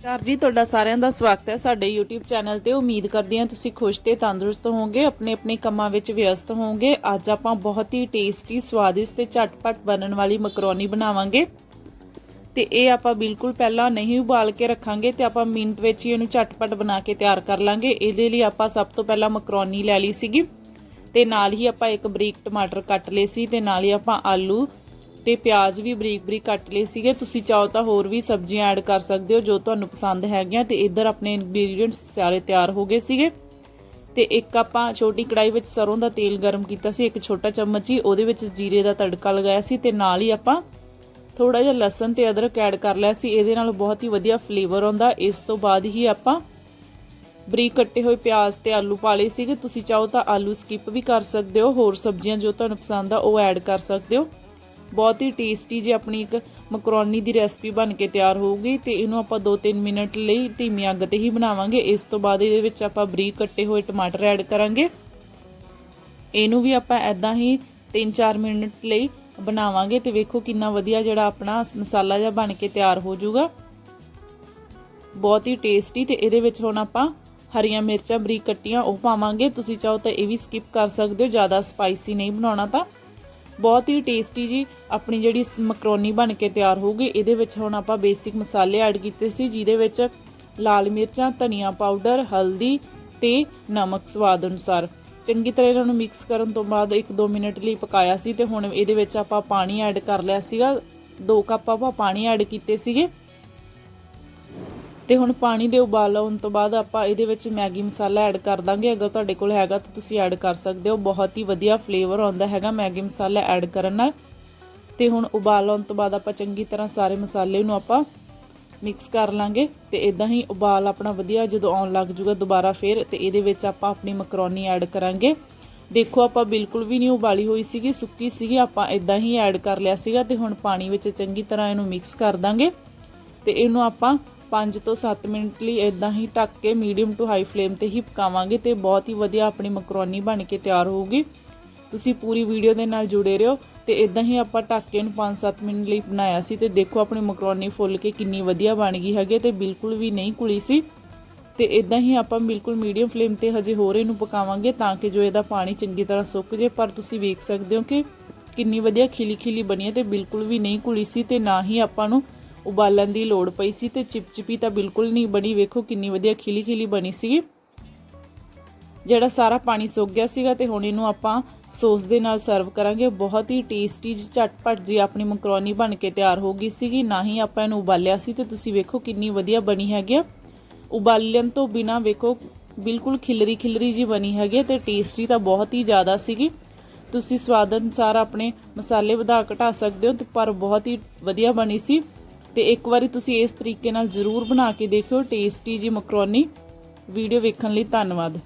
ਨਮਸਕਾਰ ਜੀ, ਤੁਹਾਡਾ ਸਾਰਿਆਂ ਦਾ ਸਵਾਗਤ ਹੈ ਸਾਡੇ YouTube ਚੈਨਲ ਤੇ। ਉਮੀਦ ਕਰਦੇ ਹਾਂ ਤੁਸੀਂ ਖੁਸ਼ ਤੇ ਤੰਦਰੁਸਤ ਹੋਵੋਗੇ ਆਪਣੇ ਆਪਣੇ ਕੰਮਾਂ ਵਿੱਚ ਵਿਅਸਤ ਹੋਵੋਗੇ। ਅੱਜ ਆਪਾਂ ਬਹੁਤ ਹੀ ਟੇਸਟੀ ਸਵਾਦਿਸ਼ਟ ਤੇ ਝਟਪਟ ਬਣਨ ਵਾਲੀ ਮਕਰੋਨੀ ਬਣਾਵਾਂਗੇ। ਤੇ ਇਹ ਆਪਾਂ ਬਿਲਕੁਲ ਪਹਿਲਾਂ ਨਹੀਂ ਉਬਾਲ ਕੇ ਰੱਖਾਂਗੇ ਤੇ ਆਪਾਂ ਮਿੰਟ ਵਿੱਚ ਹੀ ਇਹਨੂੰ ਝਟਪਟ ਬਣਾ ਕੇ ਤਿਆਰ ਕਰ ਲਾਂਗੇ। ਇਹਦੇ ਲਈ ਆਪਾਂ ਸਭ ਤੋਂ ਪਹਿਲਾਂ ਮਕਰੋਨੀ ਲੈ ਲਈ ਸੀਗੀ। ਤੇ ਨਾਲ ਹੀ ਆਪਾਂ ਇੱਕ ਬਰੀਕ ਟਮਾਟਰ ਕੱਟ ਲਏ ਸੀ ਤੇ ਨਾਲ ਹੀ ਆਪਾਂ ਆਲੂ ਤੇ ਪਿਆਜ਼ ਵੀ ਬਰੀਕ ਬਰੀਕ ਕੱਟ ਲਏ ਸੀਗੇ। ਤੁਸੀਂ ਚਾਹੋ ਤਾਂ ਹੋਰ ਵੀ ਸਬਜ਼ੀਆਂ ਐਡ ਕਰ ਸਕਦੇ ਹੋ ਜੋ ਤੁਹਾਨੂੰ ਪਸੰਦ ਹੈਗੀਆਂ ਤੇ ਇੱਧਰ ਆਪਣੇ ਇੰਗਰੀਡੀਅੰਟਸ ਸਾਰੇ ਤਿਆਰ ਹੋ ਗਏ ਸੀਗੇ। ਤੇ ਇੱਕ ਆਪਾਂ ਛੋਟੀ ਕੜਾਈ ਵਿੱਚ ਸਰੋਂ ਦਾ ਤੇਲ ਗਰਮ ਕੀਤਾ ਸੀ, ਇੱਕ ਛੋਟਾ ਚਮਚ ਹੀ, ਉਹਦੇ ਵਿੱਚ ਜੀਰੇ ਦਾ ਤੜਕਾ ਲਗਾਇਆ ਸੀ ਤੇ ਨਾਲ ਹੀ ਆਪਾਂ ਥੋੜਾ ਜਿਹਾ ਲਸਣ ਤੇ ਅਦਰਕ ਐਡ ਕਰ ਲਿਆ ਸੀ। ਇਹਦੇ ਨਾਲ ਬਹੁਤ ਹੀ ਵਧੀਆ ਫਲੇਵਰ ਆਉਂਦਾ। ਇਸ ਤੋਂ ਬਾਅਦ ਹੀ ਆਪਾਂ ਬਰੀਕ ਕੱਟੇ ਹੋਏ ਪਿਆਜ਼ ਤੇ ਆਲੂ ਪਾ ਲਏ ਸੀਗੇ। ਤੁਸੀਂ ਚਾਹੋ ਤਾਂ ਆਲੂ ਸਕਿਪ ਵੀ ਕਰ ਸਕਦੇ ਹੋ। ਹੋਰ ਸਬਜ਼ੀਆਂ ਜੋ ਤੁਹਾਨੂੰ ਪਸੰਦ ਆ, ਉਹ ਐਡ ਕਰ ਸਕਦੇ ਹੋ। ਬਹੁਤ ਹੀ ਟੇਸਟੀ ਜੀ ਆਪਣੀ ਇੱਕ ਮਕਰੋਨੀ ਦੀ ਰੈਸਪੀ ਬਣ ਕੇ ਤਿਆਰ ਹੋਊਗੀ ਤੇ ਇਹਨੂੰ ਆਪਾਂ 2-3 ਮਿੰਟ ਲਈ ਧੀਮੀ ਅੱਗ ਤੇ ਹੀ ਬਣਾਵਾਂਗੇ। ਇਸ ਤੋਂ ਬਾਅਦ ਇਹਦੇ ਵਿੱਚ ਆਪਾਂ ਬਰੀਕ ਕੱਟੇ ਹੋਏ ਟਮਾਟਰ ਐਡ ਕਰਾਂਗੇ। ਇਹਨੂੰ ਵੀ ਆਪਾਂ ਐਦਾਂ ਹੀ 3-4 ਮਿੰਟ ਲਈ ਬਣਾਵਾਂਗੇ ਤੇ ਵੇਖੋ ਕਿੰਨਾ ਵਧੀਆ ਜਿਹੜਾ ਆਪਣਾ ਮਸਾਲਾ ਜਿਹਾ ਬਣ ਕੇ ਤਿਆਰ ਹੋ ਜਾਊਗਾ। ਬਹੁਤ ਹੀ ਟੇਸਟੀ ਤੇ ਇਹਦੇ ਵਿੱਚ ਹੁਣ ਆਪਾਂ ਹਰੀਆਂ ਮਿਰਚਾਂ ਬਰੀਕ ਕੱਟੀਆਂ ਉਹ ਪਾਵਾਂਗੇ। ਤੁਸੀਂ ਚਾਹੋ ਤਾਂ ਇਹ ਵੀ ਸਕਿਪ ਕਰ ਸਕਦੇ ਹੋ, ਜ਼ਿਆਦਾ ਸਪਾਈਸੀ ਨਹੀਂ ਬਣਾਉਣਾ ਤਾਂ। ਬਹੁਤ ਹੀ ਟੇਸਟੀ ਜੀ ਆਪਣੀ ਜਿਹੜੀ ਮਕਰੋਨੀ ਬਣ ਕੇ ਤਿਆਰ ਹੋਊਗੀ। ਇਹਦੇ ਵਿੱਚ ਹੁਣ ਆਪਾਂ ਬੇਸਿਕ ਮਸਾਲੇ ਐਡ ਕੀਤੇ ਸੀ, ਜਿਹਦੇ ਵਿੱਚ ਲਾਲ ਮਿਰਚਾਂ, ਧਨੀਆ ਪਾਊਡਰ ਹਲਦੀ ਤੇ ਨਮਕ ਸਵਾਦ ਅਨੁਸਾਰ। ਚੰਗੀ ਤਰ੍ਹਾਂ ਇਹਨਾਂ ਨੂੰ ਮਿਕਸ ਕਰਨ ਤੋਂ ਬਾਅਦ 1-2 ਮਿੰਟ ਲਈ ਪਕਾਇਆ ਸੀ ਤੇ ਹੁਣ ਇਹਦੇ ਵਿੱਚ ਆਪਾਂ ਪਾਣੀ ਐਡ ਕਰ ਲਿਆ ਸੀਗਾ। 2 ਕੱਪ ਆਪਾਂ ਪਾਣੀ ਐਡ ਕੀਤੇ ਸੀਗੇ। ਤੇ ਹੁਣ ਪਾਣੀ ਦੇ ਉਬਾਲ ਆਉਣ ਤੋਂ ਬਾਅਦ ਆਪਾਂ ਇਹਦੇ ਵਿੱਚ ਮੈਗੀ ਮਸਾਲਾ ਐਡ ਕਰ ਦਾਂਗੇ। ਅਗਰ ਤੁਹਾਡੇ ਕੋਲ ਹੈਗਾ ਤਾਂ ਤੁਸੀਂ ਐਡ ਕਰ ਸਕਦੇ ਹੋ। ਬਹੁਤ ਹੀ ਵਧੀਆ ਫਲੇਵਰ ਆਉਂਦਾ ਹੈਗਾ ਮੈਗੀ ਮਸਾਲਾ ਐਡ ਕਰਨ ਨਾਲ। ਤੇ ਹੁਣ ਉਬਾਲ ਆਉਣ ਤੋਂ ਬਾਅਦ ਆਪਾਂ ਚੰਗੀ ਤਰ੍ਹਾਂ ਸਾਰੇ ਮਸਾਲੇ ਨੂੰ ਆਪਾਂ ਮਿਕਸ ਕਰ ਲਾਂਗੇ ਤੇ ਇਦਾਂ ਹੀ ਉਬਾਲ ਆਪਣਾ ਵਧੀਆ ਜਦੋਂ ਆਉਣ ਲੱਗ ਜੂਗਾ ਦੁਬਾਰਾ ਫੇਰ ਤੇ ਇਹਦੇ ਵਿੱਚ ਆਪਾਂ ਆਪਣੀ ਮਕਰੋਨੀ ਐਡ ਕਰਾਂਗੇ। ਦੇਖੋ ਆਪਾਂ ਬਿਲਕੁਲ ਵੀ ਨਹੀਂ ਉਬਾਲੀ ਹੋਈ ਸੀਗੀ, ਸੁੱਕੀ ਸੀਗੀ, ਆਪਾਂ ਇਦਾਂ ਹੀ ਐਡ ਕਰ ਲਿਆ ਸੀਗਾ ਤੇ ਹੁਣ ਪਾਣੀ ਵਿੱਚ ਚੰਗੀ ਤਰ੍ਹਾਂ ਇਹਨੂੰ ਮਿਕਸ ਕਰ ਦਾਂਗੇ। ਤੇ ਇਹਨੂੰ ਆਪਾਂ 5 ਤੋਂ 7 ਮਿੰਟ ਲਈ ਇਦਾਂ ਹੀ ਢੱਕ ਕੇ ਮੀਡੀਅਮ ਟੂ ਹਾਈ ਫਲੇਮ ਤੇ ਹੀ ਪਕਾਵਾਂਗੇ ਤੇ ਬਹੁਤ ਹੀ ਵਧੀਆ ਆਪਣੀ ਮਕਰੋਨੀ ਬਣ ਕੇ ਤਿਆਰ ਹੋਊਗੀ। ਤੁਸੀਂ ਪੂਰੀ ਵੀਡੀਓ ਦੇ ਨਾਲ ਜੁੜੇ ਰਹੋ ਤੇ ਇਦਾਂ ਹੀ ਆਪਾਂ ਢੱਕ ਕੇ ਇਹਨੂੰ 5-7 ਮਿੰਟ ਲਈ ਬਣਾਇਆ ਸੀ ਤੇ ਦੇਖੋ ਆਪਣੀ ਮਕਰੋਨੀ ਫੁੱਲ ਕੇ ਕਿੰਨੀ ਵਧੀਆ ਬਣ ਗਈ ਹੈਗੇ ਤੇ ਬਿਲਕੁਲ ਵੀ ਨਹੀਂ ਕੁਲੀ ਸੀ। ਤੇ ਇਦਾਂ ਹੀ ਆਪਾਂ ਬਿਲਕੁਲ ਮੀਡੀਅਮ ਫਲੇਮ ਤੇ ਹਜੇ ਹੋਰ ਇਹਨੂੰ ਪਕਾਵਾਂਗੇ ਤਾਂ ਕਿ ਜੋ ਇਹਦਾ ਪਾਣੀ ਚੰਗੀ ਤਰ੍ਹਾਂ ਸੁੱਕ ਜੇ, ਪਰ ਤੁਸੀਂ ਵੇਖ ਸਕਦੇ ਹੋ ਕਿ ਕਿੰਨੀ ਵਧੀਆ ਖਿਲੀ ਖਿਲੀ ਬਣੀ ਹੈ ਤੇ ਬਿਲਕੁਲ ਵੀ ਨਹੀਂ ਕੁਲੀ ਸੀ ਤੇ ਨਾ ਹੀ ਆਪਾਂ ਨੂੰ ਉਬਾਲਣ ਦੀ ਲੋੜ ਪਈ ਸੀ ਤੇ ਚਿਪਚਿਪੀ ਤਾਂ ਬਿਲਕੁਲ ਨਹੀਂ ਬਣੀ। ਵੇਖੋ ਕਿੰਨੀ ਵਧੀਆ ਖਿਲੀ ਖਿਲੀ ਬਣੀ ਸੀਗੀ। ਜਿਹੜਾ ਸਾਰਾ ਪਾਣੀ ਸੁੱਕ ਗਿਆ ਸੀਗਾ ਤੇ ਹੁਣ ਇਹਨੂੰ ਆਪਾਂ ਸੌਸ ਦੇ ਨਾਲ ਸਰਵ ਕਰਾਂਗੇ। ਬਹੁਤ ਹੀ ਟੇਸਟੀ ਜੀ, ਝਟਪਟ ਜੀ ਆਪਣੀ ਮਕਰੋਨੀ ਬਣ ਕੇ ਤਿਆਰ ਹੋ ਗਈ ਸੀਗੀ। ਨਾ ਹੀ ਆਪਾਂ ਇਹਨੂੰ ਉਬਾਲਿਆ ਸੀ ਤੇ ਤੁਸੀਂ ਵੇਖੋ ਕਿੰਨੀ ਵਧੀਆ ਬਣੀ ਹੈਗੀ ਆ। ਉਬਾਲਣ ਤੋਂ ਬਿਨਾ ਵੇਖੋ ਬਿਲਕੁਲ ਖਿਲਰੀ ਖਿਲਰੀ ਜੀ ਬਣੀ ਹੈਗੀ ਆ ਤੇ ਟੇਸਟੀ ਤਾਂ ਬਹੁਤ ਹੀ ਜ਼ਿਆਦਾ ਸੀਗੀ। ਤੁਸੀਂ ਸਵਾਦ ਅਨੁਸਾਰ ਆਪਣੇ ਮਸਾਲੇ ਵਧਾ ਘਟਾ ਸਕਦੇ ਹੋ ਤੇ ਪਰ ਬਹੁਤ ਹੀ ਵਧੀਆ ਬਣੀ ਸੀ। ਤੇ ਇੱਕ ਵਾਰੀ ਤੁਸੀਂ ਇਸ ਤਰੀਕੇ ਨਾਲ ਜ਼ਰੂਰ ਬਣਾ ਕੇ ਦੇਖਿਓ, ਟੇਸਟੀ ਜੀ ਮਕਰੋਨੀ। ਵੀਡੀਓ ਵੇਖਣ ਲਈ ਧੰਨਵਾਦ।